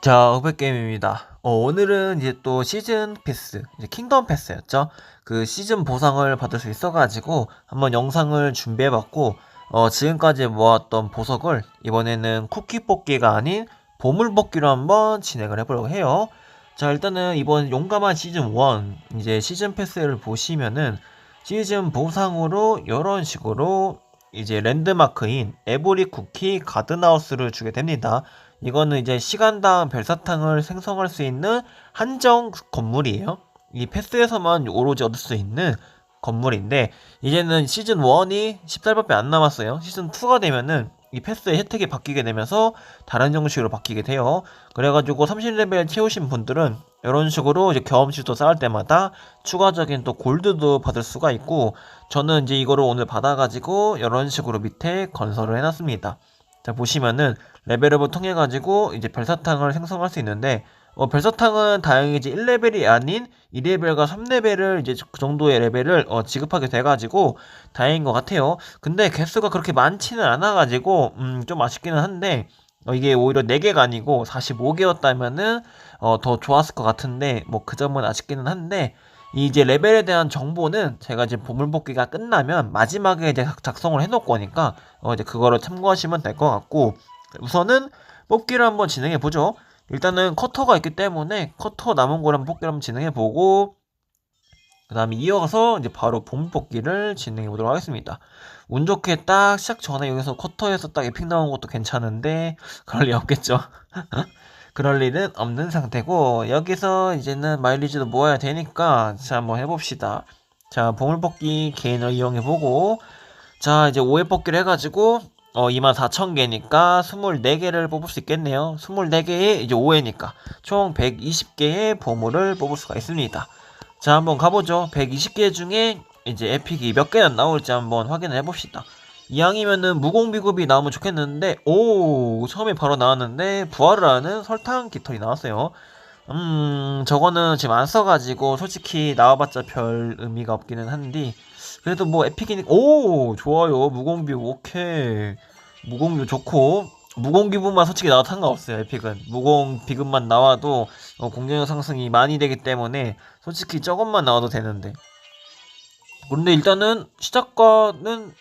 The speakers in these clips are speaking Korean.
자, 후배게임입니다. 어, 오늘은 이제 또 시즌 패스, 이제 킹덤 패스였죠. 그 시즌 보상을 받을 수 있어가지고 한번 영상을 준비해봤고, 어, 지금까지 모았던 보석을 이번에는 쿠키 뽑기가 아닌 보물 뽑기로 한번 진행을 해보려고 해요. 자, 일단은 이번 용감한 시즌 1, 이제 시즌 패스를 보시면은 시즌 보상으로 이런 식으로 이제 랜드마크인 에보리 쿠키 가든하우스를 주게 됩니다. 이거는 이제 시간당 별사탕을 생성할 수 있는 한정 건물이에요. 이 패스에서만 오로지 얻을 수 있는 건물인데 이제는 시즌 1이 10달밖에 안 남았어요. 시즌 2가 되면은 이 패스의 혜택이 바뀌게 되면서 다른 형식으로 바뀌게 돼요. 그래가지고 30레벨 채우신 분들은 이런 식으로 이제 경험치도 쌓을 때마다 추가적인 또 골드도 받을 수가 있고 저는 이제 이거를 오늘 받아가지고 이런 식으로 밑에 건설을 해놨습니다. 자 보시면은 레벨업을 통해 가지고 이제 별사탕을 생성할 수 있는데 어, 별사탕은 다행히 이제 1레벨이 아닌 2레벨과 3레벨을 이제 그 정도의 레벨을 어, 지급하게 돼가지고 다행인 것 같아요. 근데 개수가 그렇게 많지는 않아가지고 음, 좀 아쉽기는 한데 어, 이게 오히려 4개가 아니고 45개였다면은 어, 더 좋았을 것 같은데 뭐 그 점은 아쉽기는 한데 이 이제 레벨에 대한 정보는 제가 이제 보물뽑기가 끝나면 마지막에 이제 작- 작성을 해놓을 거니까 어, 이제 그거를 참고하시면 될 것 같고 우선은 뽑기를 한번 진행해 보죠. 일단은 커터가 있기 때문에 커터 남은 거를 한번 뽑기를 한번 진행해 보고 그 다음에 이어서 이제 바로 봄 뽑기를 진행해 보도록 하겠습니다. 운 좋게 딱 시작 전에 여기서 커터에서 딱 에픽 나온 것도 괜찮은데 그럴 리 없겠죠. 그럴 일은 없는 상태고 여기서 이제는 마일리지도 모아야 되니까 자 한번 해봅시다. 자 보물 뽑기 개인을 이용해 보고 자 이제 5회 뽑기를 해가지고 어 24,000개니까 24개를 뽑을 수 있겠네요. 24개에 이제 5회니까 총 120개의 보물을 뽑을 수가 있습니다. 자 한번 가보죠. 120개 중에 이제 에픽이 몇 개나 나올지 한번 확인을 해봅시다. 이왕이면은 무공비급이 나오면 좋겠는데 오 처음에 바로 나왔는데 부활을 하는 설탕 깃털이 나왔어요. 음 저거는 지금 안 써가지고 솔직히 나와봤자 별 의미가 없기는 한데 그래도 뭐 에픽이니까 오 좋아요. 무공비 오케이. 무공비 좋고 무공기분만 솔직히 나와도 상관없어요 에픽은. 무공 비급만 나와도 어, 공격력 상승이 많이 되기 때문에 솔직히 저것만 나와도 되는데. 근데 일단은 시작과는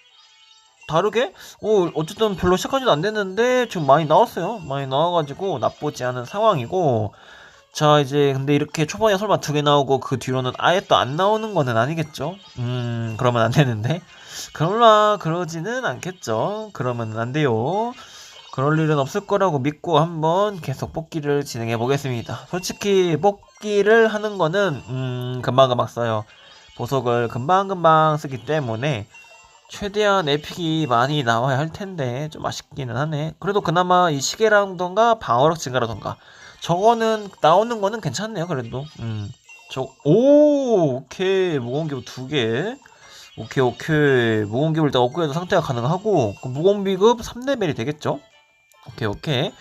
다르게 어, 어쨌든 별로 시작하지도 안 됐는데 지금 많이 나왔어요 많이 나와가지고 나쁘지 않은 상황이고 자 이제 근데 이렇게 초반에 설마 두 개 나오고 그 뒤로는 아예 또 안 나오는 거는 아니겠죠? 음 그러면 안 되는데 그러나 그러지는 않겠죠? 그러면 안 돼요. 그럴 일은 없을 거라고 믿고 한번 계속 뽑기를 진행해 보겠습니다. 솔직히 뽑기를 하는 거는 음 금방금방 써요. 보석을 금방금방 쓰기 때문에 최대한 에픽이 많이 나와야 할 텐데 좀 아쉽기는 하네. 그래도 그나마 이 시계라던가 방어력 증가라던가 저거는 나오는 거는 괜찮네요. 그래도 음. 저 오, 오케이. 무공기부 두 개. 오케이, 오케이. 무공기부 일단 업그레이드 상태가 가능하고 무공비급 3레벨이 되겠죠? 오케이, 오케이.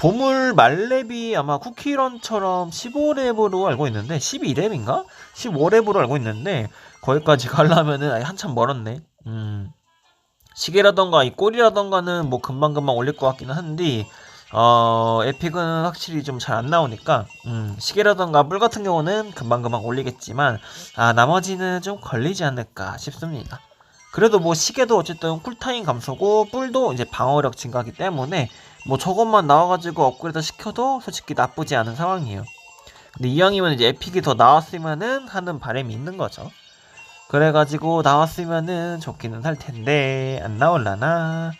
보물 말렙이 아마 쿠키런처럼 15렙으로 알고 있는데 12렙인가? 15렙으로 알고 있는데 거기까지 가려면은 아예 한참 멀었네. 음. 시계라던가 이 꼴이라던가는 뭐 금방금방 올릴 것 같기는 한데 어 에픽은 확실히 좀 잘 안 나오니까 음, 시계라던가 뿔 같은 경우는 금방금방 올리겠지만 아 나머지는 좀 걸리지 않을까 싶습니다. 그래도 뭐 시계도 어쨌든 쿨타임 감소고 뿔도 이제 방어력 증가하기 때문에 뭐 저것만 나와가지고 업그레이드 시켜도 솔직히 나쁘지 않은 상황이에요. 근데 이왕이면 이제 에픽이 더 나왔으면은 하는 바람이 있는 거죠. 그래가지고 나왔으면은 좋기는 할 텐데 안 나올라나?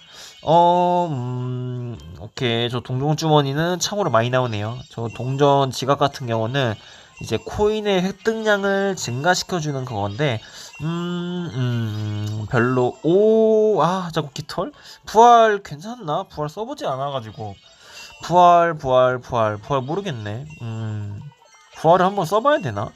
어, 음, 오케이. 저 동전 주머니는 참으로 많이 나오네요. 저 동전 지갑 같은 경우는 이제 코인의 획득량을 증가시켜주는 그건데, 음, 음, 별로, 오, 아, 자꾸 깃털? 부활 괜찮나? 부활 써보지 않아가지고. 부활, 부활, 부활, 부활 모르겠네. 음, 부활을 한번 써봐야 되나?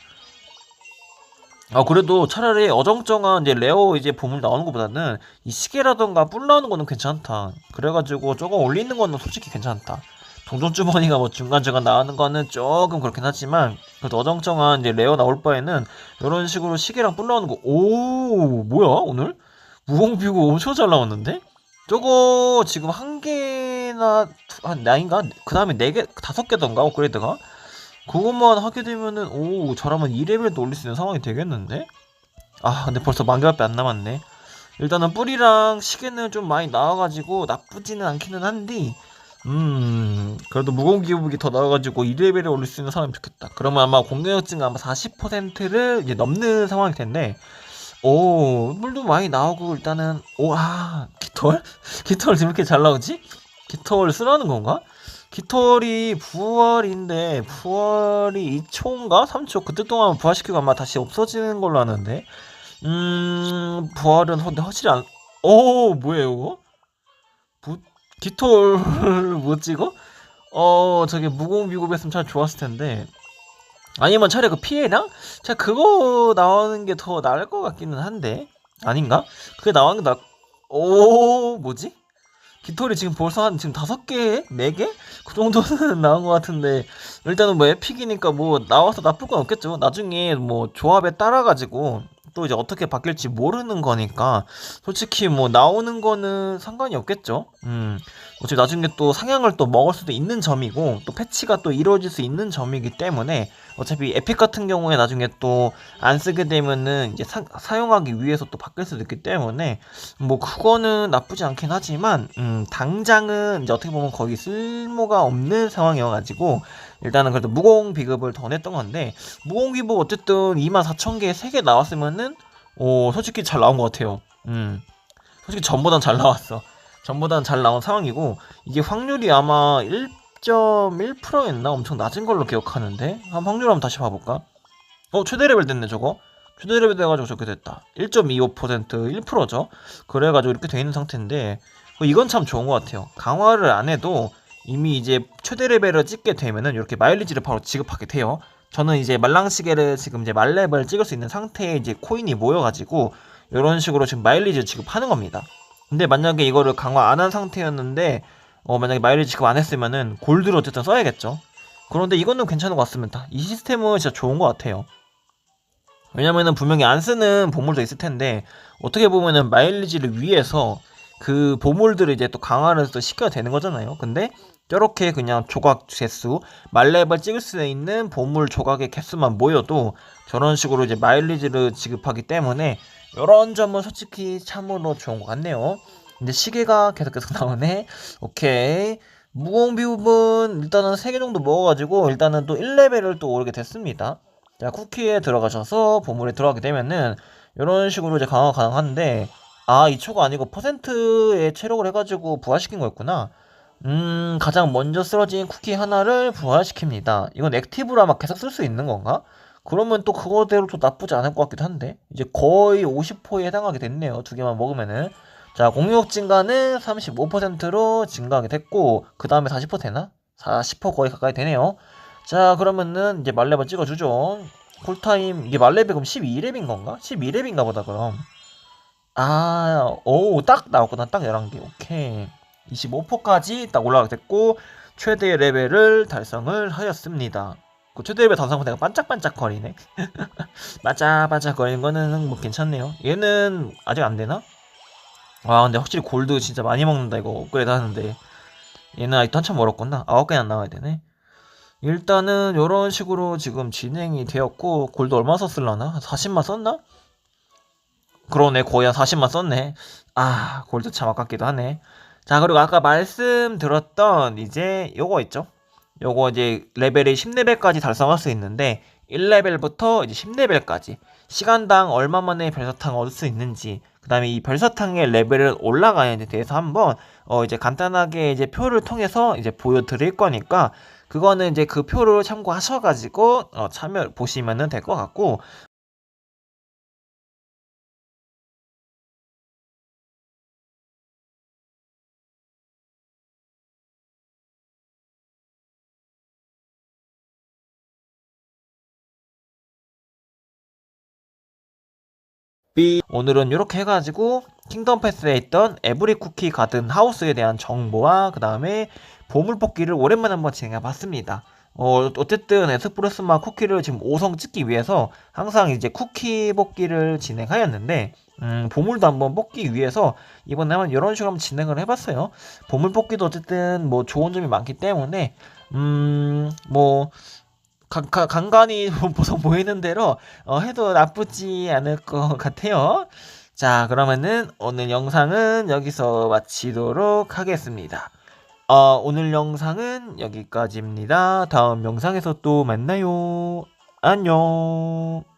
아, 그래도 차라리 어정쩡한 이제 레어 이제 보물 나오는 것보다는 이 시계라던가 뿔 나오는 거는 괜찮다. 그래가지고 조금 올리는 거는 솔직히 괜찮다. 동전 주머니가 뭐 중간중간 나오는 거는 조금 그렇긴 하지만 그래도 어정쩡한 이제 레어 나올 바에는 이런 식으로 시계랑 뿔 나오는 거, 오, 뭐야, 오늘? 무공비고 엄청 잘 나왔는데? 저거 지금 한 개나 한 4인가? 그 다음에 4개, 5개던가 업그레이드가? 그것만 하게 되면은 오 저라면 2레벨도 올릴 수 있는 상황이 되겠는데? 아 근데 벌써 만 개밖에 안 남았네 일단은 뿌리랑 시계는 좀 많이 나와가지고 나쁘지는 않기는 한데 음 그래도 무공기복이 더 나와가지고 2레벨에 올릴 수 있는 상황이 좋겠다 그러면 아마 공격증가 아마 40%를 이제 넘는 상황일 텐데 오 물도 많이 나오고 일단은 오아 깃털? 깃털 지금 이렇게 잘 나오지? 깃털 쓰라는 건가? 깃털이 부활인데 부활이 2초인가? 3초 그때 동안 부활시키고 아마 다시 없어지는 걸로 아는데 음 부활은 근데 확실히 안... 오 뭐예요 이거? 부... 깃털 못 찍어? 어 저게 무공 비급했으면 참 좋았을 텐데 아니면 차라리 그 피해량? 자 그거 나오는 게 더 나을 것 같기는 한데 아닌가? 그게 나오는 게 나... 오 뭐지? 깃털이 지금 벌써 한 지금 다섯 개, 네 개? 그 정도는 나온 것 같은데 일단은 뭐 에픽이니까 뭐 나와서 나쁠 건 없겠죠. 나중에 뭐 조합에 따라 가지고 또 이제 어떻게 바뀔지 모르는 거니까 솔직히 뭐 나오는 거는 상관이 없겠죠. 음. 어차피 나중에 또 상향을 또 먹을 수도 있는 점이고 또 패치가 또 이루어질 수 있는 점이기 때문에 어차피 에픽 같은 경우에 나중에 또 안 쓰게 되면은 이제 사, 용하기 위해서 또 바뀔 수도 있기 때문에 뭐 그거는 나쁘지 않긴 하지만 음 당장은 이제 어떻게 보면 거의 쓸모가 없는 상황이어가지고 일단은 그래도 무공 비급을 더 냈던 건데 무공 비급 어쨌든 24,000개 3개 나왔으면은 오 솔직히 잘 나온 것 같아요. 음 솔직히 전보단 잘 나왔어. 전보단 잘 나온 상황이고 이게 확률이 아마 1.1%였나 엄청 낮은 걸로 기억하는데 한 확률 한번 다시 봐볼까? 어 최대 레벨 됐네 저거. 최대 레벨 돼가지고 저렇게 됐다. 1.25% 1%죠. 그래가지고 이렇게 돼 있는 상태인데 어, 이건 참 좋은 것 같아요. 강화를 안 해도 이미 이제 최대 레벨을 찍게 되면은 이렇게 마일리지를 바로 지급하게 돼요. 저는 이제 말랑시계를 지금 이제 말레벨 찍을 수 있는 상태에 이제 코인이 모여가지고 이런 식으로 지금 마일리지 지급하는 겁니다. 근데 만약에 이거를 강화 안 한 상태였는데 어 만약에 마일리지 지급 안 했으면은 골드를 어쨌든 써야겠죠. 그런데 이거는 괜찮은 것 같습니다. 이 시스템은 진짜 좋은 것 같아요. 왜냐면은 분명히 안 쓰는 보물도 있을 텐데 어떻게 보면은 마일리지를 위해서 그 보물들을 이제 또 강화를 또 시켜야 되는 거잖아요. 근데 저렇게 그냥 조각 개수, 말레벨 찍을 수 있는 보물 조각의 개수만 모여도 저런 식으로 이제 마일리지를 지급하기 때문에 이런 점은 솔직히 참으로 좋은 것 같네요. 근데 시계가 계속 계속 나오네. 오케이. 무공비읍은 일단은 3개 정도 먹어가지고 일단은 또 1레벨을 또 오르게 됐습니다. 자, 쿠키에 들어가셔서 보물에 들어가게 되면은 이런 식으로 이제 강화 가능한데 아, 2초가 아니고 퍼센트의 체력을 해가지고 부활시킨 거였구나. 음, 가장 먼저 쓰러진 쿠키 하나를 부활시킵니다. 이건 액티브로 아마 계속 쓸 수 있는 건가? 그러면 또 그거대로 또 나쁘지 않을 것 같기도 한데. 이제 거의 50%에 해당하게 됐네요. 두 개만 먹으면은. 자, 공격 증가는 35%로 증가하게 됐고, 그 다음에 40% 되나? 40% 거의 가까이 되네요. 자, 그러면은 이제 말레벨 찍어주죠. 쿨타임, 이게 말레벨 그럼 12렙인 건가? 12렙인가 보다, 그럼. 아, 오, 딱 나왔구나. 딱 11개. 오케이. 25%까지 딱 올라가게 됐고 최대 레벨을 달성을 하였습니다. 그 최대 레벨 달성은 내가 반짝반짝 거리네. 반짝반짝 거리는 거는 뭐 괜찮네요. 얘는 아직 안 되나? 와 근데 확실히 골드 진짜 많이 먹는다 이거 업그레이드 하는데 얘는 아직도 한참 멀었구나. 9개나 나와야 되네. 일단은 이런 식으로 지금 진행이 되었고 골드 얼마 썼을라나? 40만 썼나? 그러네 거의 한 40만 썼네. 아 골드 참 아깝기도 하네. 자, 그리고 아까 말씀드렸던 이제 요거 있죠? 요거 이제 레벨이 10레벨까지 달성할 수 있는데 1레벨부터 이제 10레벨까지 시간당 얼마 만에 별사탕 얻을 수 있는지 그 다음에 이 별사탕의 레벨을 올라가는지 대해서 한번 어 이제 간단하게 이제 표를 통해서 이제 보여드릴 거니까 그거는 이제 그 표를 참고하셔가지고 어 참여 보시면은 될 것 같고 B 오늘은 이렇게 해가지고 킹덤 패스에 있던 에브리 쿠키 가든 하우스에 대한 정보와 그 다음에 보물 뽑기를 오랜만에 한번 진행해 봤습니다. 어, 어쨌든 에스프레소 맛 쿠키를 지금 5성 찍기 위해서 항상 이제 쿠키 뽑기를 진행하였는데, 음, 보물도 한번 뽑기 위해서 이번에 한번 이런 식으로 한번 진행을 해봤어요. 보물 뽑기도 어쨌든 뭐 좋은 점이 많기 때문에, 음, 뭐, 간, 간- 간간히 보성 보이는 대로 어, 해도 나쁘지 않을 것 같아요. 자, 그러면은 오늘 영상은 여기서 마치도록 하겠습니다. 어, 오늘 영상은 여기까지입니다. 다음 영상에서 또 만나요. 안녕.